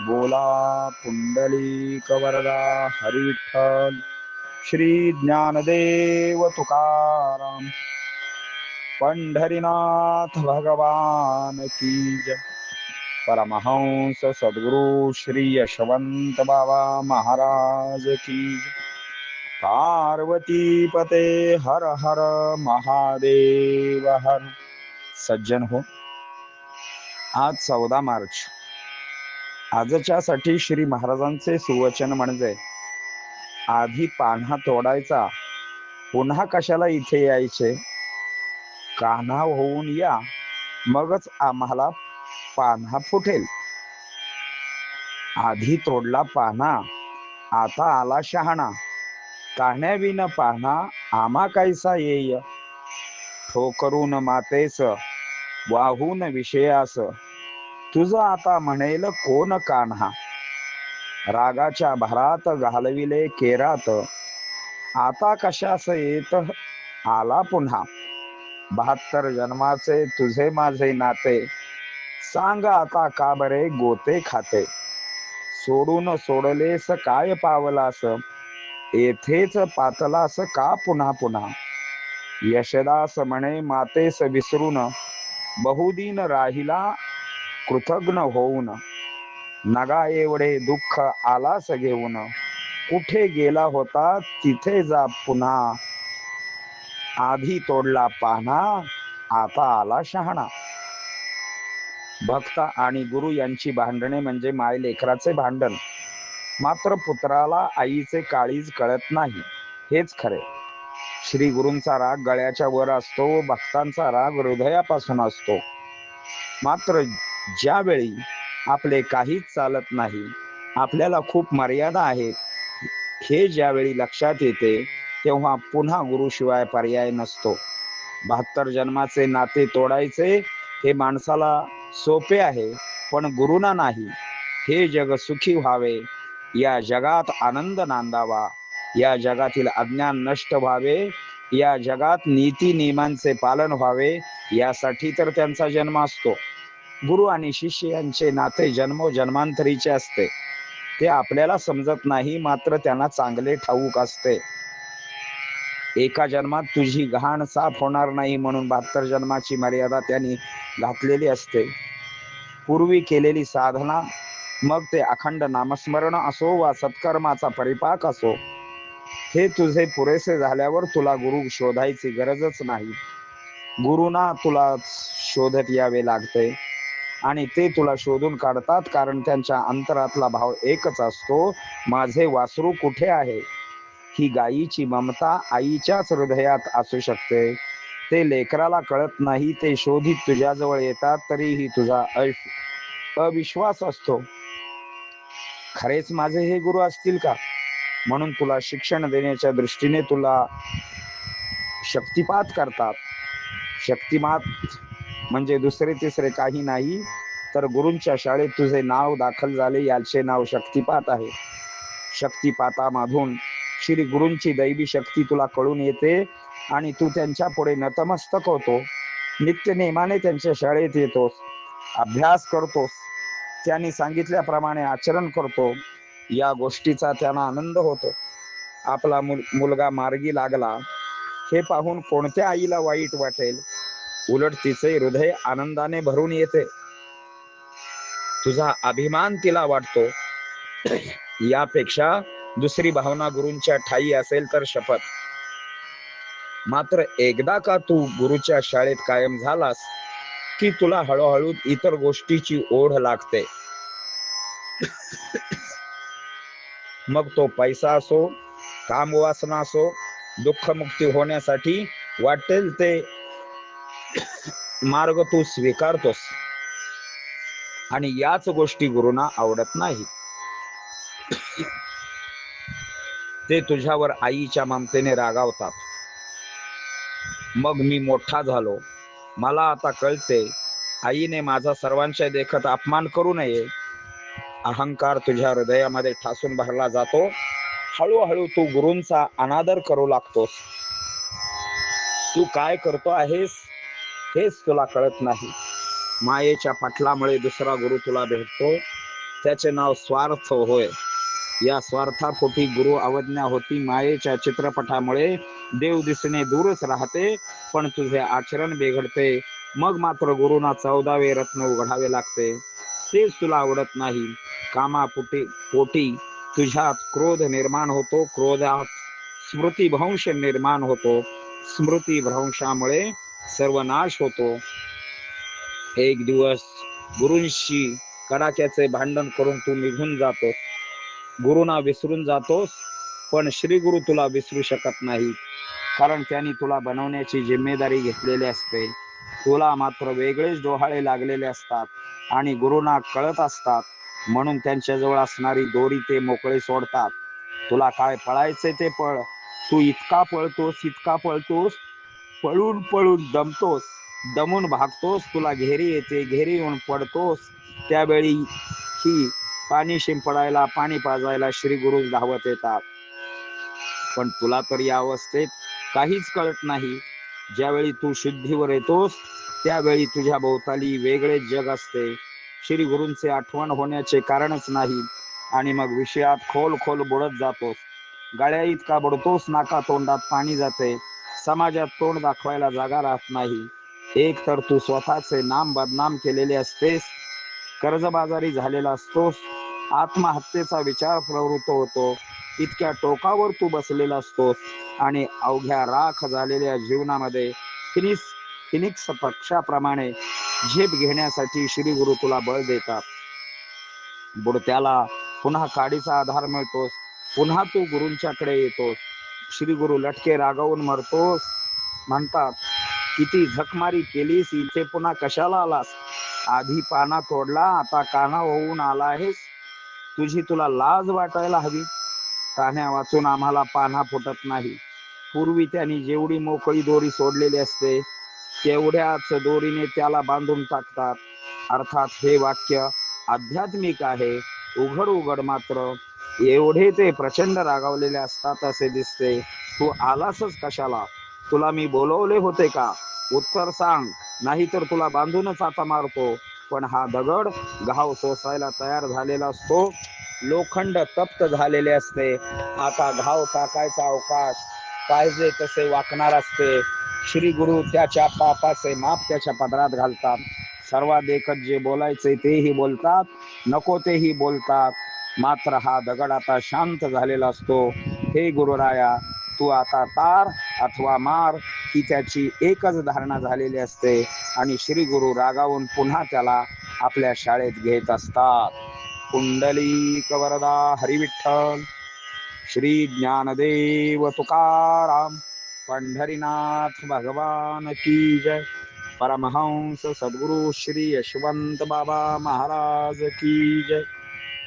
बोला पुंडली कवरदा हरिठ्ठल श्री ज्ञानदेव तुकाराम पंढरीनाथ भगवान की जय। परमहंस सद्गुरु श्री यशवंत बाबा महाराज की पार्वती पते हर हर महादेव हर। सज्जन हो। आज चौदा मार्च। आजच्यासाठी श्री महाराजांचे सुवचन म्हणजे आधी पान्हा तोडायचा पुन्हा कशाला इथे यायचे? कान्हा होऊन या मगच आम्हाला पान्हा फुटेल. आधी तोडला पान्हा आता आला शहाणा. कान्ह्याविन पान्हा आम्हा कैसा येय? ठोकरून मातेस वाहून विषयास. तुझ आता म्हणेल कोण कान्हा? रागाच्या भरात घालविले केरात. आता कशास येत आला पुन्हा? बहात्तर जन्माचे तुझे माझे नाते. सांग आता का बरे गोते खाते? सोडून सोडलेस काय पावलास? येथेच पातलास का पुन्हा पुन्हा? यशदास म्हणे मातेस विसरून बहुदिन राहिला कृतज्ञ होऊन नगा एवढे दुःख आलास घेऊन कुठे गेला होता तिथे जा पुन्हा. आधी तोडला पाहणा आता आला शहाणा. भक्त आणि गुरु यांची भांडणे म्हणजे माय लेकराचे भांडण. मात्र पुत्राला आईचे काळीज कळत नाही हेच खरे. श्री गुरूंचा राग गळ्याच्या वर असतो भक्तांचा राग हृदयापासून असतो. मात्र ज्यावेळी आपले काहीच चालत नाही आपल्याला खूप मर्यादा आहेत हे ज्यावेळी लक्षात येते तेव्हा पुन्हा गुरुशिवाय पर्याय नसतो. बहात्तर जन्माचे नाते तोडायचे हे माणसाला सोपे आहे पण गुरुना नाही. हे जग सुखी व्हावे या जगात आनंद नांदावा या जगातील अज्ञान नष्ट व्हावे या जगात नीती नियमांचे पालन व्हावे यासाठी तर त्यांचा जन्म असतो. गुरु आणि शिष्य यांचे नाते जन्मोजन्मांतरीचे असते. ते आपल्याला समजत नाही मात्र त्यांना चांगले ठाऊक असते. एका जन्मात तुझी घाण साफ होणार नाही म्हणून बहात्तर जन्माची मर्यादा त्यांनी घातलेली असते. पूर्वी केलेली साधना मग ते अखंड नामस्मरण असो वा सत्कर्माचा परिपाक असो हे तुझे पुरेसे झाल्यावर तुला गुरु शोधायची गरजच नाही. गुरुना तुला शोधत यावे लागते. आणि ते तुला शोधून काढतात कारण त्यांच्या अंतरातला भाव एकच असतो माझे वासरू कुठे आहे? ही गायीची ममता आईच्याच हृदयात असू शकते. ते लेकराला कळत नाही ते शोधित तुझ्याजवळ येतात तरीही तुझा अविश्वास असतो. खरेच माझे हे गुरु असतील का? म्हणून तुला शिक्षण देण्याच्या दृष्टीने तुला शक्तिपात करतात. शक्तिमात म्हणजे दुसरे तिसरे काही नाही. तर गुरूंच्या शाळेत तुझे नाव दाखल झाले याचे नाव शक्तिपात आहे. शक्तिपातामधून श्री गुरूंची दैवी शक्ती तुला कळून येते आणि तू त्यांच्या पुढे नतमस्तक होतो. नित्य नेमाने त्यांच्या शाळेत येतोस. अभ्यास करतोस. त्यांनी सांगितल्याप्रमाणे आचरण करतो. या गोष्टीचा त्यांना आनंद होतो. आपला मुल मुलगा मार्गी लागला. हे पाहून कोणत्या आईला वाईट वाटेल? उलट तिचे हृदय आनंदाने भरून येते. तुझा अभिमान तिला वाटतो. यापेक्षा दुसरी भावना गुरूंच्या ठाई असेल तर शपथ. मात्र एकदा का तू गुरुच्या शाळेत कायम झालास की तुला हळूहळू इतर गोष्टीची ओढ लागते? मग तो पैसा असो काम वासना असो दुःखमुक्ती होण्यासाठी वाटेल ते मार्ग तू स्वीकारतोस. आणि याच गोष्टी गुरुना आवडत नाही. ते तुझ्यावर आईच्या ममतेने रागावतात. मग मी मोठा झालो. मला आता कळते आईने माझा सर्वांच्या देखत अपमान करू नये. अहंकार तुझ्या हृदयामध्ये ठासून भरला जातो. हळूहळू तू गुरूंचा अनादर करू लागतोस. तू काय करतो आहेस? हेच तुला कळत नाही. मायेच्या पाटलामुळे दुसरा गुरु तुला भेटतो. त्याचे नाव स्वार्थ होय. या स्वार्थापोटी गुरु अवज्ञा होती. मायेच्या चित्रपटामुळे देव दिसणे दूरच राहते पण तुझे आचरण बिघडते. मग मात्र गुरुना चौदावे रत्न उघडावे लागते. तेच तुला आवडत नाही. कामापोटी पोटी तुझ्यात क्रोध निर्माण होतो. क्रोधात स्मृतीभ्रंश निर्माण होतो. स्मृतीभ्रंशामुळे सर्वनाश होतो. एक दिवस गुरूंशी कडाक्याचे भांडण करून तू निघून जातोस. गुरुना विसरून जातोस पण श्री गुरु तुला विसरू शकत नाही. कारण त्यांनी तुला बनवण्याची जिम्मेदारी घेतलेली असते. तुला मात्र वेगळेच डोहाळे लागलेले असतात आणि गुरुना कळत असतात. म्हणून त्यांच्याजवळ असणारी दोरी ते मोकळे सोडतात. तुला काय पळायचे ते पळ. तू इतका पळतोस इतका पळतोस पळून पळून दमतोस. दमून भागतोस तुला घेरी येते घेरी येऊन पडतोस. त्यावेळी ही पाणी शिंपडायला पाणी पाजायला श्री गुरु धावत येतात. पण तुला तर या अवस्थेत काहीच कळत नाही. ज्यावेळी तू शुद्धीवर येतोस त्यावेळी तुझ्या भोवताली वेगळेच जग असते. श्री गुरूंचे आठवण होण्याचे कारणच नाही आणि मग विषयात खोल खोल बुडत जातोस. गळ्या इतका बुडतोस नाका तोंडात पाणी जाते. समाजात तोंड दाखवायला जागा राहत नाही. एक तर तू स्वतःचे नाम बदनाम केलेले असतेस कर्जबाजारी झालेला असतोस आत्महत्येचा विचार प्रवृत्त होतो इतक्या टोकावर तू बसलेला असतोस आणि अवघ्या राख झालेल्या जीवनामध्ये फिनिक्स पक्षाप्रमाणे झेप घेण्यासाठी श्री गुरु तुला बळ देतात. बुडत्याला पुन्हा काडीचा आधार मिळतोस पुन्हा तू गुरूंच्याकडे येतोस. श्री गुरु लटके रागावून मरतोस. म्हणतात किती झकमारी केलीस इथे पुन्हा कशाला आलास? आधी पाना तोडला आता काना होऊन आला आहेस. तुझी तुला लाज वाटायला हवी. कान्या वाचून आम्हाला पाना फुटत नाही. पूर्वी त्यांनी जेवढी मोकळी दोरी सोडलेली असते तेवढ्याच दोरीने त्याला बांधून टाकतात. अर्थात हे वाक्य आध्यात्मिक आहे उघड उघड मात्र. एवढे ते प्रचंड रागावलेले असतात असे दिसते. तू आलासच कशाला? तुला मी बोलवले होते का? उत्तर सांग. नाहीतर तुला बांधूनच आता मारतो. पण हा दगड घाव सोसायला तयार झालेला असतो. लोखंड तप्त झालेले असते. आता घाव टाकायचा अवकाश. पाहिजे तसे वाकणार असते. श्री गुरु त्याच्या पापाचे माप त्याच्या पदरात घालतात. सर्वात एकच जे बोलायचे तेही बोलतात. नको तेही बोलतात. मात्र हा दगड आता शांत झालेला असतो. हे गुरुराया तू आता तार अथवा मार ही त्याची एकच धारणा झालेली असते आणि श्री गुरु रागावून पुन्हा त्याला आपल्या शाळेत घेत असतात. कुंडली वरदा हरिविठ्ठल श्री ज्ञानदेव तुकाराम पंढरीनाथ भगवान की जय परमहंस सद्गुरु श्री यशवंत बाबा महाराज की जय.